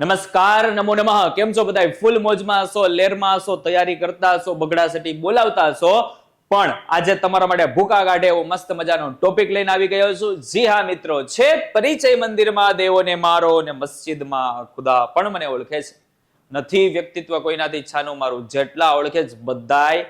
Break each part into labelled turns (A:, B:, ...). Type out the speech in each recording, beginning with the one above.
A: નમસ્કાર, નમો નમઃ. કેમ છો બધા ફૂલ મોજમાં હશો, લેરમાં હશો, તૈયારી કરતા હશો, બગડા સટી બોલાવતા હશો. પણ આજે તમારા માટે ભૂકા કાઢે એવો મસ્ત મજાનો ટોપિક લઈને આવી ગયો છું. જી હા, મિત્રો, છે પરિચય મંદિરમાં દેવોને મારો ને મસ્જિદમાં ખુદા પણ મને ઓળખે છે. નથી વ્યક્તિત્વ કોઈનાથી છાનું મારું. જેટલા ઓળખે છે બધાય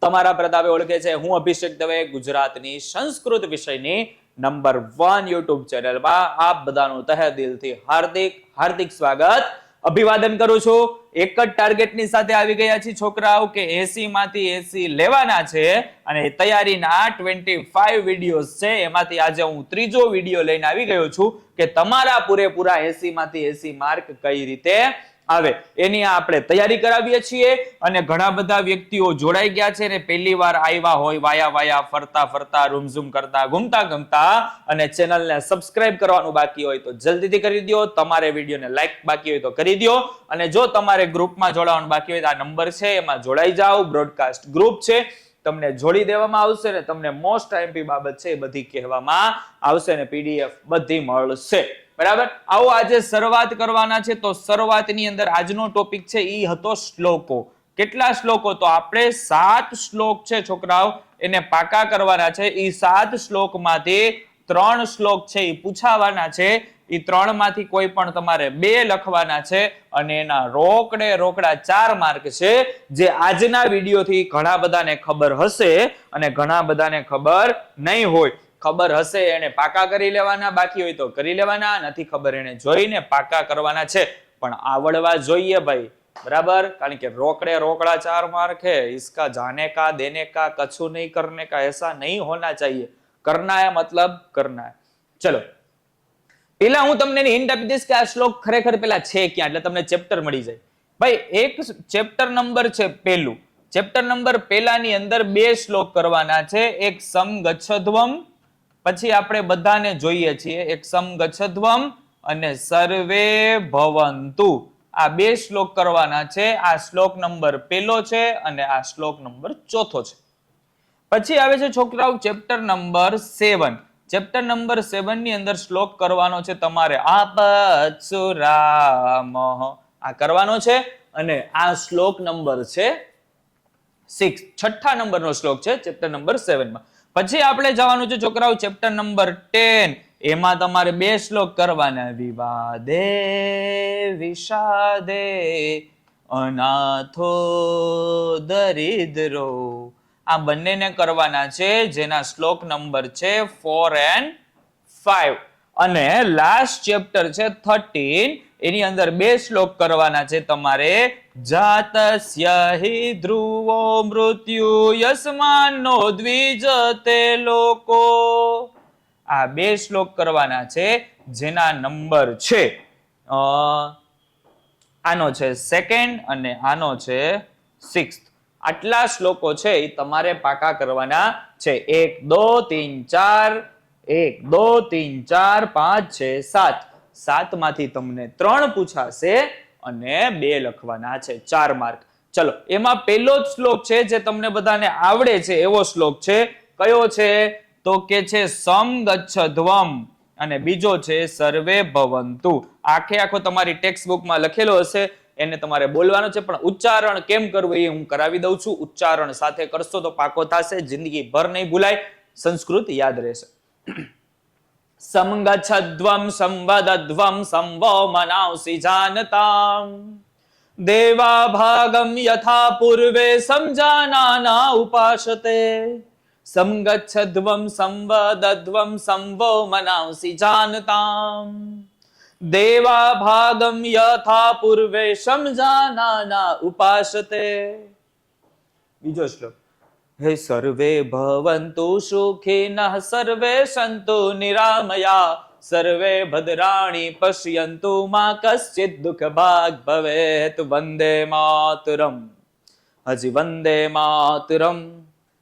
A: તમારા પ્રતાપે ઓળખે છે. હું અભિષેક દવે ગુજરાતની સંસ્કૃત વિષયની નંબર વન યુટ્યુબ ચેનલમાં આપ બધાનું તહે દિલથી હાર્દિક હાર્દિક સ્વાગત. અભિવાદન કરું છું. એક જ ટાર્ગેટની સાથે આવી ગયા છે છોકરાઓ કે એસી માંથી એસી લેવાના છે અને તૈયારીના ટ્વેન્ટી ફાઈવ વિડીયોઝ છે. એમાંથી આજે હું ત્રીજો વીડિયો લઈને આવી ગયો છું કે તમારા પૂરેપૂરા એસી માંથી એસી માર્ક કઈ રીતે આવે. એની આપણે તૈયારી કરાવીએ છીએ અને ઘણા બધા વ્યક્તિઓ જોડાઈ ગયા છે ને પહેલી વાર આવ્યા હોય, વાયા વાયા, ફરતા ફરતા રૂમઝૂમ કરતા, ઘૂમતા ગમતા અને ચેનલને સબસ્ક્રાઇબ કરવાનું બાકી હોય તો જલ્દીથી કરી દો. તમારે વિડીયોને લાઈક બાકી હોય તો કરી દો. અને જો તમારે ગ્રુપમાં જોડાવાનું બાકી હોય તો આ નંબર છે, એમાં જોડાઈ જાઓ. બ્રોડકાસ્ટ ગ્રુપ છે. તમને જોડી દેવામાં આવશે ને તમને મોસ્ટ આઈએમપી બાબત છે એ બધી કહેવામાં આવશે ને પીડીએફ બધી મળશે. બરાબર? આવો આજે શરૂઆત કરવાના છે તો શરૂઆતની અંદર આજનો ટોપિક છે એ હતો શ્લોકો. કેટલા શ્લોકો? તો આપણે સાત શ્લોક છે છોકરાઓ, એને પાકા કરવાના છે. એ સાત શ્લોકમાંથી ત્રણ શ્લોક છે એ પૂછાવાના છે. એ ત્રણમાંથી કોઈ પણ તમારે બે લખવાના છે અને એના રોકડે રોકડા ચાર માર્ક છે. જે આજના વિડીયોથી ઘણા બધાને ખબર હશે અને ઘણા બધાને ખબર નહીં હોય. ખબર હશે એને પાકા કરી લેવાના, બાકી હોય તો કરી લેવાના, નથી ખબર એને જોઈને પાકા કરવાના છે. પણ આવડવા જોઈએ ભાઈ, બરાબર? કારણ કે રોકડે રોકડા ચાર મારખે ઇસકા જાને કા, દેને કા, કછુ નહીં કરને કા, એસા નહીં હોના ચાહીએ. કરના હે મતલબ કરના હે ચલો. પેલા હું તમને હિન્ટ આપી દઈશ કે આ શ્લોક ખરેખર પેલા છે ક્યાં, એટલે તમને ચેપ્ટર મળી જાય. ભાઈ, એક ચેપ્ટર નંબર છે પેલું. ચેપ્ટર નંબર પેલાની અંદર બે શ્લોક કરવાના છે. એક સમગચ્છધ્વમ પછી આપણે બધાને જોઈએ છીએ એક સમગચ્છધ્વમ અને સર્વે ભવંતુ. આ બે શ્લોક કરવાના છે. આ શ્લોક નંબર પેલો છે અને આ શ્લોક નંબર ચોથો છે. પછી આવે છે છોકરાઓ chapter number seven. Chapter number સેવનની અંદર શ્લોક કરવાનો છે તમારે આપત્સુરામ આ કરવાનો છે અને આ શ્લોક નંબર છે સિક્સ. છઠ્ઠા નંબરનો શ્લોક છે ચેપ્ટર નંબર સેવનમાં. પછી આપણે જવાનું છે છોકરાઓ ચેપ્ટર નંબર ટેન એમાં તમારે બે શ્લોક કરવાના. વિવાદે, વિષાદે, અનાથો, દરિદ્રો. આ બંનેને કરવાના છે, જેના શ્લોક નંબર છે ફોર એન્ડ ફાઈવ અને લાસ્ટ ચેપ્ટર છે થર્ટીન એની અંદર બે શ્લોક કરવાના છે તમારે. જાતસ્ય હિ ધ્રુવો મૃત્યુ યસ્માનો દ્વિજતે લોકો. આ બે શ્લોક કરવાના છે, જેના નંબર છે આનો છે સેકન્ડ અને આનો છે સિક્સ આટલા શ્લોકો છે એ તમારે પાકા કરવાના છે. એક, દો, તીન, ચાર એક, દો, તીન, ચાર, પાંચ, છે, સાત. સાતમાંથી તમને ત્રણ પૂછાશે અને બે લખવાના છે, ચાર માર્ક. ચલો, એમાં પહેલો જ શ્લોક છે જે તમને બધાને આવડે છે, એવો શ્લોક છે. કયો છે? તો કે છે સમગચ્છધ્વમ અને બીજો છે, સર્વે ભવંતુ. આખે આખો તમારી ટેક્સ્ટ બુકમાં લખેલો હશે. એને તમારે બોલવાનો છે, પણ ઉચ્ચારણ કેમ કરવું એ હું કરાવી દઉં છું. ઉચ્ચારણ સાથે કરશો તો પાકો થશે જિંદગી ભર નહીં ભૂલાય. સંસ્કૃત યાદ રહેશે. સમગચ્છધ્વમ સંવદધ્વમ સંવો મનાંસી જાનતામ દેવા ભાગમ યથા પૂર્વે સમજાના ઉપાસતે સમગચ્છધ્વમ સંવદધ્વમ સંવો મનાંસી જાનતામ દેવા ભાગમ યથા પૂર્વે સમજાનાના ઉપાસતે બીજો શ્લોક. હે સર્વે ભવંતુ સુખિનઃ, સર્વે સંતુ નિરામયા, સર્વે ભદ્રાણી પશ્યંતુ મા કશ્ચિત દુઃખ ભાગ ભવેત વંદે માતરમ. હજી વંદે માતરમ.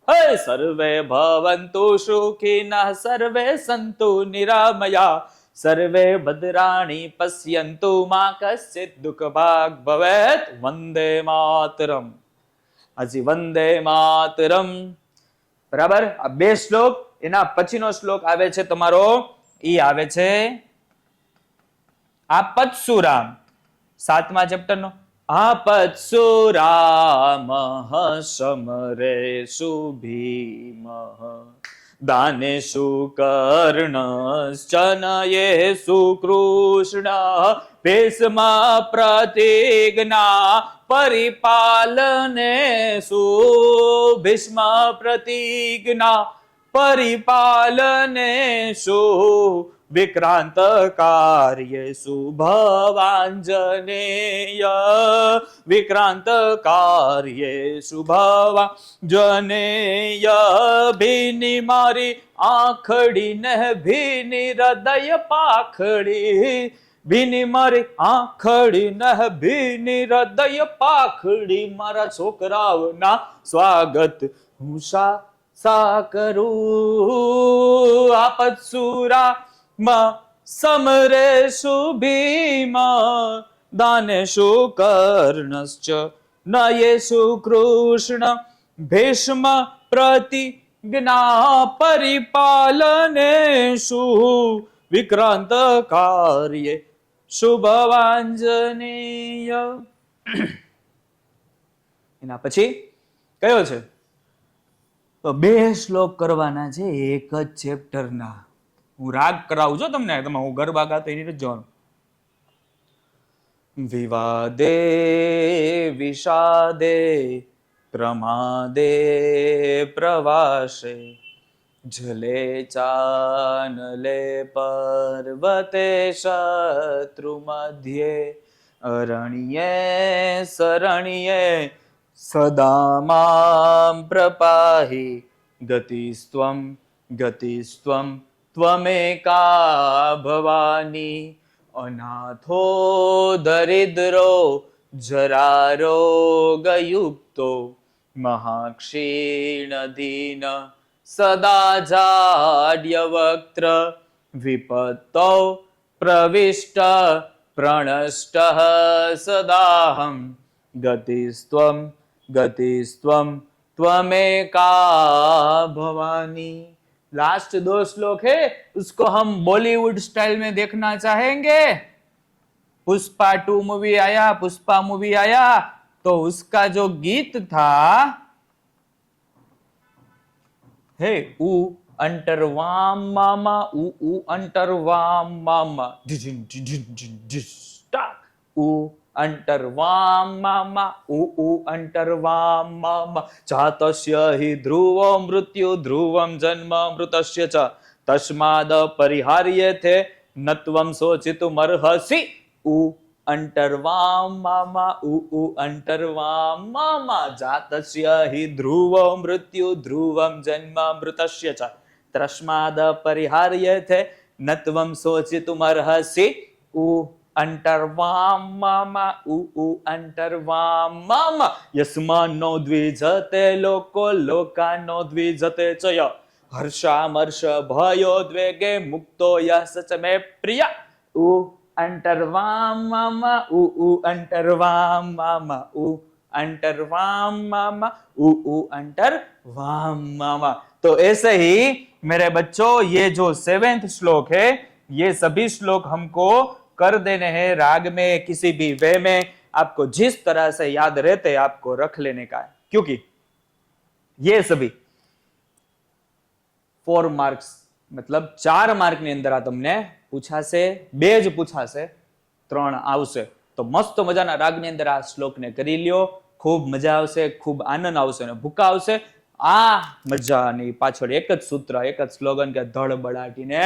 A: હે સર્વે ભવંતુ સુખિનઃ, સર્વે સંતુ નિરામયા, સર્વે ભદ્રાણી પશ્યંતુ મા કશ્ચિત દુઃખ ભાગ ભવેત વંદે માતરમ. હજી વંદે માતરમ. બરાબર? આ બે શ્લોક, એના પછીનો શ્લોક આવે છે તમારો, ઈ આવે છે આપત્સુરામ સાતમા ચેપ્ટરનો આપત્સુ રામ સમરે સુભીમ. દાનેષુ કર્ણશ્ચનયેષુ સુકૃષ્ણ. ભીષ્મ પ્રતિજ્ઞા પરિપાલને સુ ભીષ્મ પ્રતિજ્ઞા. પરિપાલને સુ વિક્રાંત કાર્ય શુભવાંજનેય. વિક્રાંત કાર્યેષુ ભવાંજનેય ભીની મારી આખડી ને ભીની હૃદય પાખડી ભીની મારી આખડી નહ, ભીની હૃદય પાખડી મારા છોકરાઓના સ્વાગત. હું સા સા કરું? આપત્સુરા માં સમરે ભીમા દાનેષુ કર્ણશ્ચ? નયેષુ કૃષ્ણ ભીષ્મ પ્રતિજ્ઞા પરિપાલનેશુ. વિક્રાંત કાર્ય શુભવાંજનેય. એના પછી કયો છે? તો બે શ્લોક કરવાના છે એક જ ચેપ્ટરના. હું રાગ કરાવું છું તમને તમે હું ગરબા ગાતો એની રીતે જોવાનું વિવાદે વિષાદે પ્રમાદે પ્રવાસે. જલે ચાનલે પર્વતે શત્રુ મધ્યે અરણ્યે શરણ્યે સદા માં પ્રપાહી ગતિસ્ત્વં ગતિસ્ત્વં ત્વમેકા ભવાની, અનાથો દરિદ્રો, જરારોગયુક્તો, મહાક્ષીણધીન सदा जाड्यवक्त्र विपत्तौ प्रविष्ट, प्रणष्टः सदाहं। गतिस्त्वं गतिस्त्वं त्वमेका भवानी। लास्ट दो श्लोक है, उसको हम बॉलीवुड स्टाइल में देखना चाहेंगे। पुष्पा टू मूवी आया, पुष्पा मूवी आया तो उसका जो गीत था हे उ अंटर वाम मामा उ मृत्यु ध्रुव जन्म मृतस्य च तस्माद् परिहार्यते नत्वं सोचितु मरहसि उ અંતર્વામ મામા, ઉ ઉ, અંતર્વામ મામા. જાતસ્ય હિ ધ્રુવ મૃત્યુ, ધ્રુવમ જન્મ મૃતસ્ય ચ. ત્રસ્માદ પરિહાર્ય થે નત્વમ શોચિતુમર્હસી. ઉ, અંતર્વામ મામા, ઉ ઉ, અંતર્વામ મામા. યસ્માનો દ્વિજતે લોકો, લોકાનો દ્વિજતે ચય હર્ષામર્ષ ભયો દ્વેગે મુક્તો યસ ચ મે પ્રિય. ઉ అంటర్వాం మామ ఉ ఉ అంటర్వాం మామ ఉ అంటర్వాం మామ उ उ तो ऐसे ही, मेरे बच्चों, ये जो सेवेंथ श्लोक है, ये सभी श्लोक हमको कर देने हैं राग में, किसी भी वे में। आपको जिस तरह से याद रहते, आपको रख लेने का है। क्योंकि ये सभी फोर मार्क्स મતલબ ચાર માર્કની અંદર આ તમને પૂછાશે, બે જ પૂછાશે, ત્રણ આવશે. તો મસ્ત મજાના રાગની અંદર આ શ્લોકને કરી લ્યો. ખૂબ મજા આવશે, ખૂબ આનંદ આવશે અને ભૂકા આવશે. આ મજાની પાછળ એક જ સૂત્ર, એક જ સ્લોગન કે ધડ બળાટીને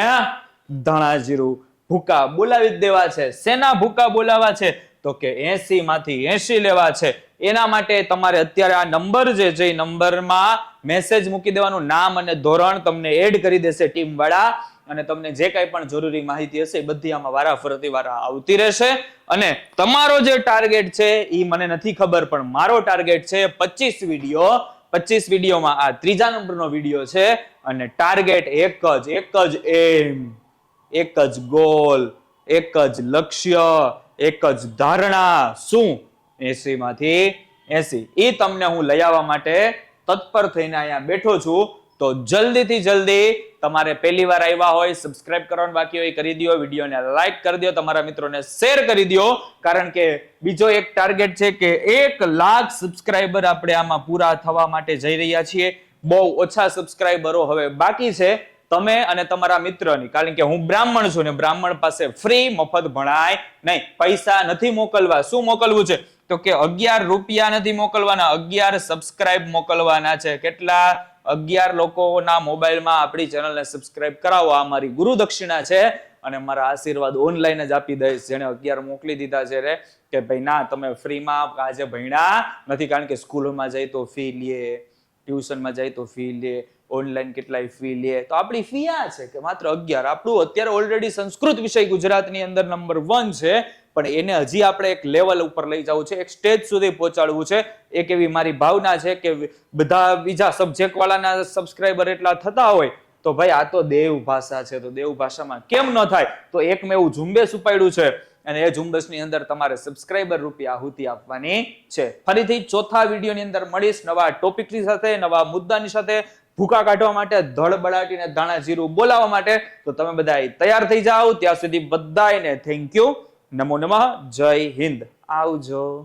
A: ધણા જીરું ભૂકા બોલાવી દેવા છે. શેના ભૂકા બોલાવા છે? તો કે એસી માંથી એસી લેવા છે. એના માટે તમારે અત્યારે આ નંબર જે છે, એ નંબરમાં મેસેજ મૂકી દેવાનું, નામ અને ધોરણ તમને એડ કરી દેશે ટીમ વાળા. અને તમને જે કાંઈ પણ જરૂરી માહિતી હશે, એ બધી આમાં વારા ફરતી વારા આવતી રહેશે. અને તમારો જે ટાર્ગેટ છે, એ મને નથી ખબર, પણ મારો ટાર્ગેટ છે પચીસ વીડિયો પચીસ વિડીયોમાં આ ત્રીજા નંબરનો વીડિયો છે. અને ટાર્ગેટ એક જ એક જ એમ એક જ ગોલ એક જ લક્ષ્ય, એક જ ધારણા. શું? એસી માંથી એસી એ તમને હું લઈ આવવા માટે તત્પર થઈને અહીંયા બેઠો છું. તો જલ્દીથી જલ્દી તમારે પહેલી વાર આવ્યા હોય સબસ્ક્રાઇબ કરવાનું બાકી હોય, કરી દો. વિડીયોને લાઈક કરી દો. તમારા મિત્રોને શેર કરી દો. કારણ કે બીજો એક ટાર્ગેટ છે કે એક લાખ સબસ્ક્રાઇબર આપણે આમાં પૂરા થવા માટે જઈ રહ્યા છીએ. બહુ ઓછા સબસ્ક્રાઇબરો હવે બાકી છે. તમે અને તમારા મિત્રની, કારણ કે હું બ્રાહ્મણ છું ને બ્રાહ્મણ પાસે ફ્રી મફત ભણાય નહીં. પૈસા નથી મોકલવા. શું મોકલવું છે? તો કે અગિયાર રૂપિયા નથી મોકલવાના, અગિયાર સબસ્ક્રાઇબ મોકલવાના છે. કેટલા? અગિયાર લોકોના મોબાઈલમાં આપણી ચેનલને સબસ્ક્રાઇબ કરાવો. આ મારી ગુરુ દક્ષિણા છે અને મારા આશીર્વાદ ઓનલાઈન જ આપી દઈશ. જેને અગિયાર મોકલી દીધા છે રે કે ભાઈ ના, તમે ફ્રીમાં આજે ભણ્યા નથી, કારણ કે સ્કૂલોમાં જાય તો ફી લે ટ્યુશનમાં જાય તો ફી લે ઓનલાઈન કેટલાય ફી લે. તો આપણી ફી આ છે કે માત્ર અગિયાર. આપણું અત્યારે ઓલરેડી સંસ્કૃત વિષય ગુજરાતની અંદર નંબર વન છે, પણ એને હજી આપણે એક લેવલ ઉપર લઈ જવું છે, એક સ્ટેજ સુધી પહોંચાડવું છે. એક એવી મારી ભાવના છે કે બધા બીજા સબ્જેક્ટ વાળાના સબસ્ક્રાઈબર એટલા થતા હોય, તો ભાઈ આ તો દેવ ભાષા છે. તો દેવ ભાષામાં કેમ ન થાય? તો એક મેં એવું ઝુંબેશ ઉપાડ્યું છે. અને એ ઝુંબેશની અંદર તમારે સબસ્ક્રાઇબર રૂપી આહુતિ આપવાની છે. ફરીથી ચોથા વિડીયોની અંદર મળીશ. નવા ટોપિકની સાથે, નવા મુદ્દાની સાથે. ભૂકા કાઢવા માટે, ધડ બળાટીને દાણા જીરું બોલાવવા માટે. તો તમે બધા તૈયાર થઈ જાઓ. ત્યાં સુધી બધાને થેન્ક યુ નમો નમઃ. જય હિન્દ. આવજો.